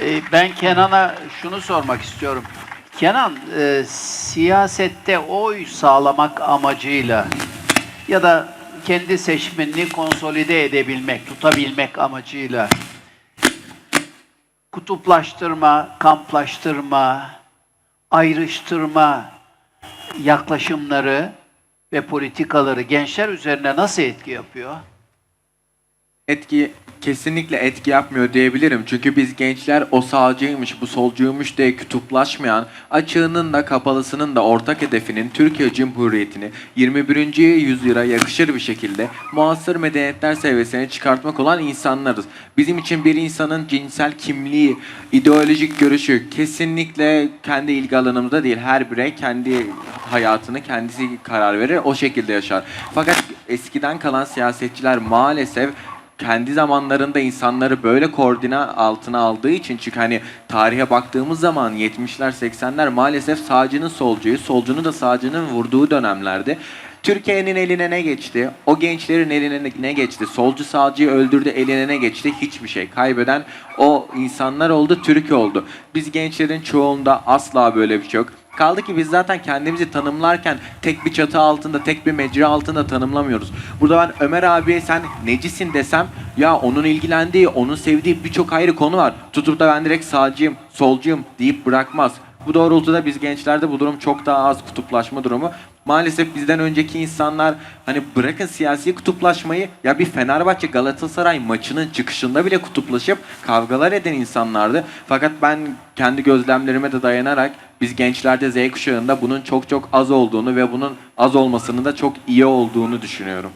Ee, Ben Kenan'a şunu sormak istiyorum. Kenan, e, siyasette oy sağlamak amacıyla ya da kendi seçmenini konsolide edebilmek, tutabilmek amacıyla kutuplaştırma, kamplaştırma, ayrıştırma yaklaşımları ve politikaları gençler üzerine nasıl etki yapıyor? Etki kesinlikle etki yapmıyor diyebilirim. Çünkü biz gençler o sağcıymış, bu solcuymuş diye kutuplaşmayan, açığının da kapalısının da ortak hedefinin Türkiye Cumhuriyeti'ni 21. yüzyıla yakışır bir şekilde muasır medeniyetler seviyesine çıkartmak olan insanlarız. Bizim için bir insanın cinsel kimliği, ideolojik görüşü kesinlikle kendi ilgi alanımızda değil. Her birey kendi hayatını kendisi karar verir, o şekilde yaşar. Fakat eskiden kalan siyasetçiler maalesef kendi zamanlarında insanları böyle koordine altına aldığı için çünkü hani tarihe baktığımız zaman 70'ler 80'ler maalesef sağcının solcuyu, solcunun da sağcının vurduğu dönemlerdi. Türkiye'nin eline ne geçti? O gençlerin eline ne geçti? Solcu sağcıyı öldürdü, eline ne geçti? Hiçbir şey. Kaybeden o insanlar oldu, Türkiye oldu. Biz gençlerin çoğunda asla böyle bir şey yok. Kaldı ki biz zaten kendimizi tanımlarken tek bir çatı altında, tek bir mecra altında tanımlamıyoruz. Burada ben Ömer abiye sen necisin desem ya onun ilgilendiği, onun sevdiği birçok ayrı konu var. Tutup da ben direkt sağcıyım, solcuyum deyip bırakmaz. Bu doğrultuda biz gençlerde bu durum çok daha az kutuplaşma durumu. Maalesef bizden önceki insanlar hani bırakın siyasi kutuplaşmayı ya bir Fenerbahçe Galatasaray maçının çıkışında bile kutuplaşıp kavgalar eden insanlardı. Fakat ben kendi gözlemlerime de dayanarak biz gençlerde Z kuşağında bunun çok çok az olduğunu ve bunun az olmasının da çok iyi olduğunu düşünüyorum.